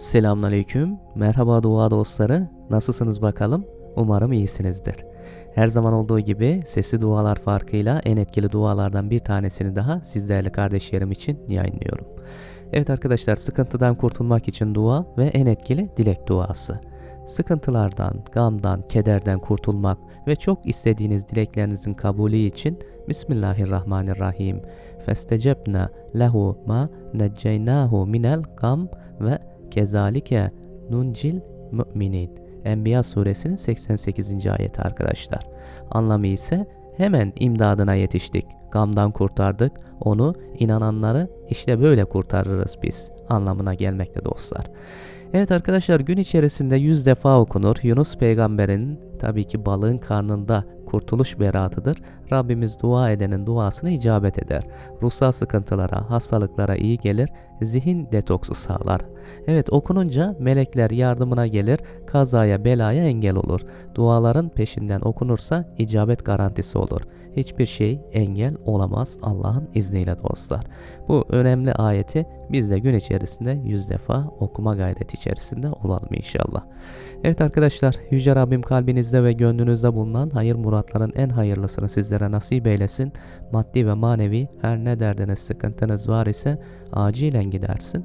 Selamünaleyküm. Merhaba dua dostları. Nasılsınız bakalım? Umarım iyisinizdir. Her zaman olduğu gibi sesli dualar farkıyla en etkili dualardan bir tanesini daha siz değerli kardeşlerim için yayınlıyorum. Evet arkadaşlar sıkıntıdan kurtulmak için dua ve en etkili dilek duası. Sıkıntılardan, gamdan, kederden kurtulmak ve çok istediğiniz dileklerinizin kabulü için Bismillahirrahmanirrahim. Festecebna lehu ma necceynahu minel gam ve kezalike nuncil müminin. Enbiya suresinin 88. ayeti arkadaşlar. Anlamı ise hemen imdadına yetiştik. Gamdan kurtardık. Onu inananları işte böyle kurtarırız biz. Anlamına gelmekte dostlar. Evet arkadaşlar gün içerisinde 100 defa okunur. Yunus peygamberin tabii ki balığın karnında kurtuluş beratıdır. Rabbimiz dua edenin duasına icabet eder. Ruhsal sıkıntılara, hastalıklara iyi gelir, zihin detoksu sağlar. Evet okununca melekler yardımına gelir, kazaya belaya engel olur. Duaların peşinden okunursa icabet garantisi olur. Hiçbir şey engel olamaz Allah'ın izniyle dostlar. Bu önemli ayeti biz de gün içerisinde yüz defa okuma gayreti içerisinde olalım inşallah. Evet arkadaşlar Yüce Rabbim kalbinizde ve gönlünüzde bulunan hayır muratların en hayırlısını sizlere nasip eylesin. Maddi ve manevi her ne derdiniz sıkıntınız var ise acilen gidersin.